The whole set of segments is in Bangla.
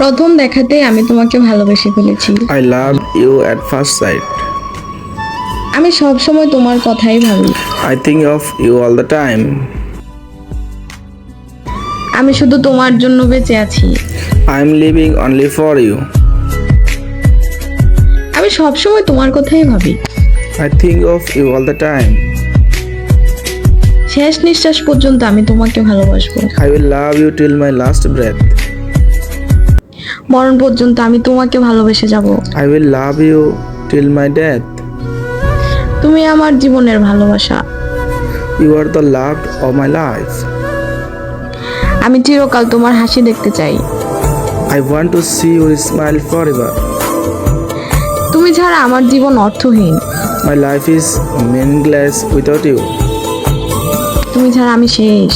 প্রথম দেখাতে আমি তোমাকে ভালোবেসে ফেলেছি। I love you at first sight আমি সব সময় তোমার কথাই ভাবি। I think of you all the time আমি শুধু তোমার জন্য বেঁচে আছি। I am living only for you আমি সব সময় তোমার কথাই ভাবি। I think of you all the time শেষ নিঃশ্বাস পর্যন্ত আমি তোমাকে ভালোবাসবো। I will love you till my last breath মরণ পর্যন্ত আমি তোমাকে ভালোবেসে যাব। I will love you till my death তুমি আমার জীবনের ভালোবাসা। You are the love of my life আমি চিরকাল তোমার হাসি দেখতে চাই। I want to see you smile for ever তুমি ছাড়া আমার জীবন অর্থহীন। My life is meaningless without you তুমি ছাড়া আমি শেষ।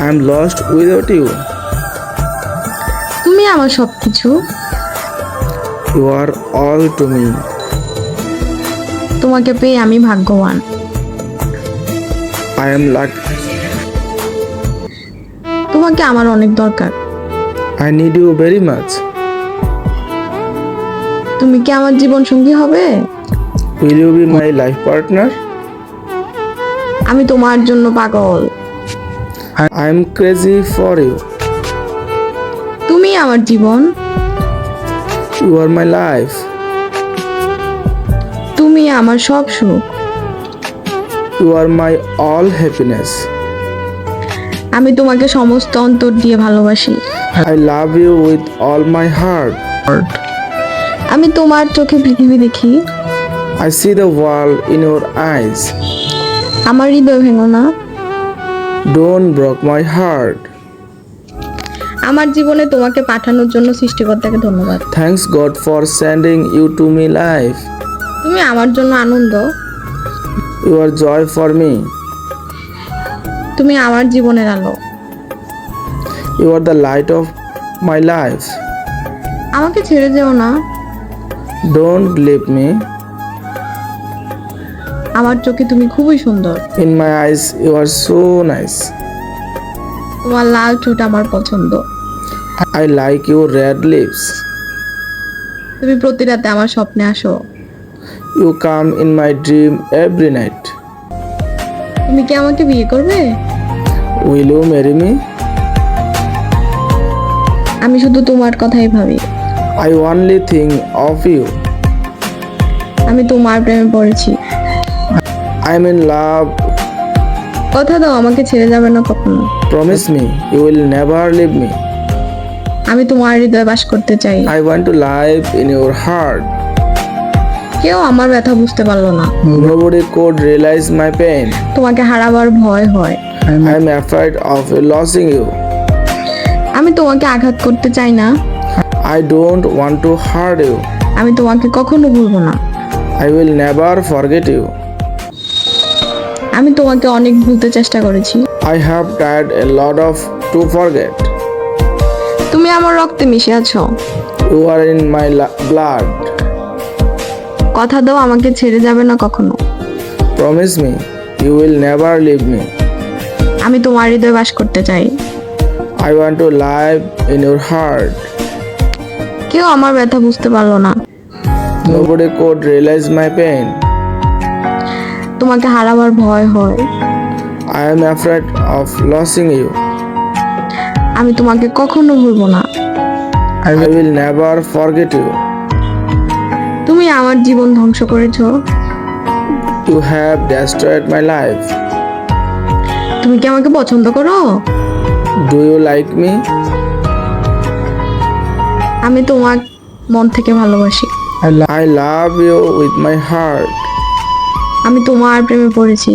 I am lost without you আমার সবকিছু? You are all to me তোমাকে পেয়ে আমি ভাগ্যবান। আই এম লাক তোমাকে আমার অনেক দরকার। I need you very much তুমি কি আমার জীবন সঙ্গী হবে? Will you be my life partner আমি তোমার জন্য পাগল। I am crazy for you তুমি আমার জীবন। ইউ আর মাই লাইফ তুমি আমার সব সুখ। You are my all happiness আমি তোমাকে সমস্ত অন্তর দিয়ে ভালোবাসি। I love you with all my heart আমি তোমার চোখে পৃথিবী দেখি। I see the world in your eyes আমার হৃদয় ভেঙো না। ডোন্ট ব্রক মাই হার্ট আমার জীবনে তোমাকে পাঠানোর জন্য সৃষ্টিকর্তাকে ধন্যবাদ। Thanks God for sending you to me life তুমি আমার জন্য আনন্দ। You are joy for me তুমি আমার জীবনের আলো। You are the light of my life আমাকে ছেড়ে যেও না। ডোন্ট লিভ মি আমার চোখে তুমি খুবই সুন্দর। In my eyes you are so nice তোমার লাল চোট আমার পছন্দ। I like your red lips তুমি প্রতি রাতে আমার স্বপ্নে আসো। You come in my dream every night তুমি কি আমাকে বিয়ে করবে? উইল ইউ ম্যারি মি আমি শুধু তোমার কথাই ভাবি। I only think of you আমি তোমার প্রেমে পড়েছি। আই এম ইন লাভ কথা দাও আমাকে ছেড়ে যাবে না কখনো। Promise me you will never leave me আমি তোমার হৃদয় বাস করতে চাই। I want to live in your heart কেউ আমার ব্যথা বুঝতে পারল না। Nobody could realise my pain তোমাকে হারাবার ভয় হয়। I am afraid of losing you আমি তোমাকে আঘাত করতে চাই না। I don't want to hurt you আমি তোমাকে কখনো ভুলবো না। I will never forget you আমি তোমাকে অনেক ভুলতে চেষ্টা করেছি। I have tried a lot of to forget তুমি আমার রক্তে মিশে আছো। You are in my blood কথা দাও আমাকে ছেড়ে যাবে না কখনো। Promise me you will never leave me আমি তোমার হৃদয়ে বাস করতে চাই। I want to live in your heart কেউ আমার ব্যথা বুঝতে পারল না। Nobody could realise my pain তোমাকে হারাবার ভয় হয়। I am afraid of losing you আমি তোমাকে কখনো ভুলবো না। I will never forget you তুমি আমার জীবন ধ্বংস করেছ। You have destroyed my life তুমি কি আমাকে পছন্দ করো? ডু ইউ লাইক মি আমি তোমাকে মন থেকে ভালোবাসি। I love you with my heart আমি তোমার প্রেমে পড়েছি।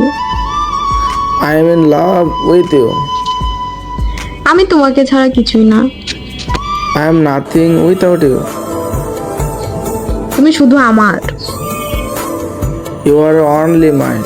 I am in love with you আমি তোমাকে ছাড়া কিছুই না। I am nothing without you তুমি শুধু আমার। You R only mind